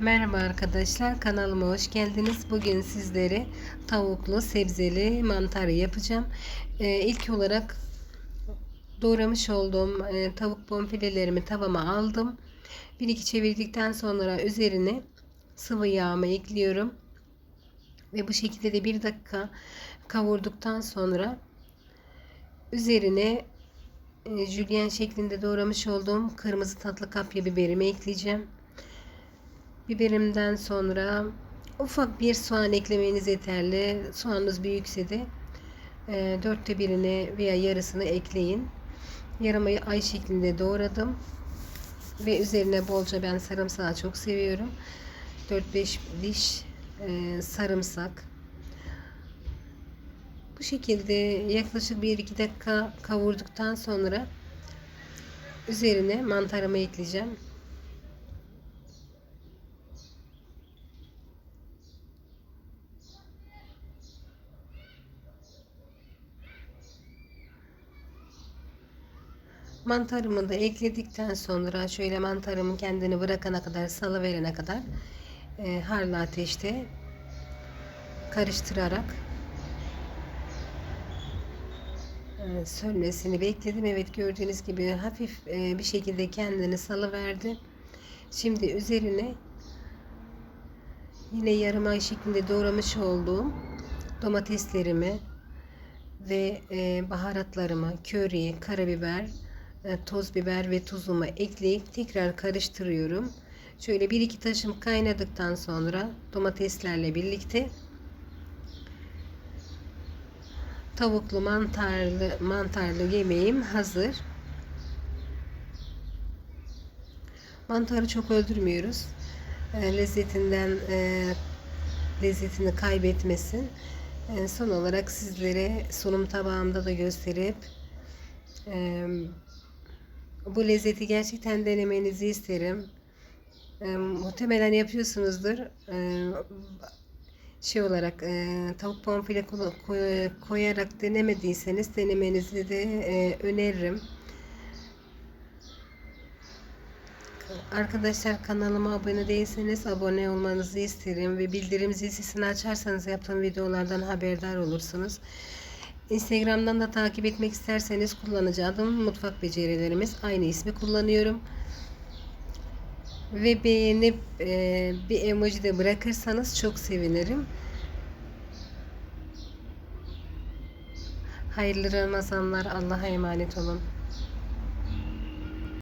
Merhaba arkadaşlar kanalıma hoş geldiniz. Bugün sizlere tavuklu sebzeli mantar yapacağım. Ee, ilk olarak doğramış olduğum e, tavuk bonfilelerimi tavama aldım. Bir iki çevirdikten sonra üzerine sıvı yağımı ekliyorum. Ve bu şekilde de bir dakika kavurduktan sonra üzerine e, jülyen şeklinde doğramış olduğum kırmızı tatlı kapya biberimi ekleyeceğim. Biberimden sonra ufak bir soğan eklemeniz yeterli. Soğanınız büyükse de e, dörtte birini veya yarısını ekleyin. Yarımı ay şeklinde doğradım. Ve üzerine bolca ben sarımsağı çok seviyorum. 4-5 diş e, sarımsak. Bu şekilde yaklaşık 1-2 dakika kavurduktan sonra üzerine mantarımı ekleyeceğim. Mantarımı da ekledikten sonra şöyle mantarımın kendini bırakana kadar salı verene kadar e, harlı ateşte karıştırarak e, sönmesini bekledim. Evet gördüğünüz gibi hafif e, bir şekilde kendini salı verdi. Şimdi üzerine yine yarım ay şeklinde doğramış olduğum domateslerimi ve e, baharatlarımı, köri, karabiber, toz biber ve tuzumu ekleyip tekrar karıştırıyorum. Şöyle bir iki taşım kaynadıktan sonra domateslerle birlikte tavuklu mantarlı mantarlı yemeğim hazır. Mantarı çok öldürmüyoruz. E, lezzetinden e, lezzetini kaybetmesin. E, son olarak sizlere sunum tabağımda da gösterip e, bu lezzeti gerçekten denemenizi isterim. E, muhtemelen yapıyorsunuzdur. E, şey olarak e, tavuk bonfile koy, koyarak denemediyseniz denemenizi de e, öneririm. Arkadaşlar kanalıma abone değilseniz abone olmanızı isterim ve bildirim zil sesini açarsanız yaptığım videolardan haberdar olursunuz. Instagram'dan da takip etmek isterseniz kullanıcı adım mutfak becerilerimiz aynı ismi kullanıyorum. Ve beğenip e, bir emoji de bırakırsanız çok sevinirim. Hayırlı Ramazanlar. Allah'a emanet olun.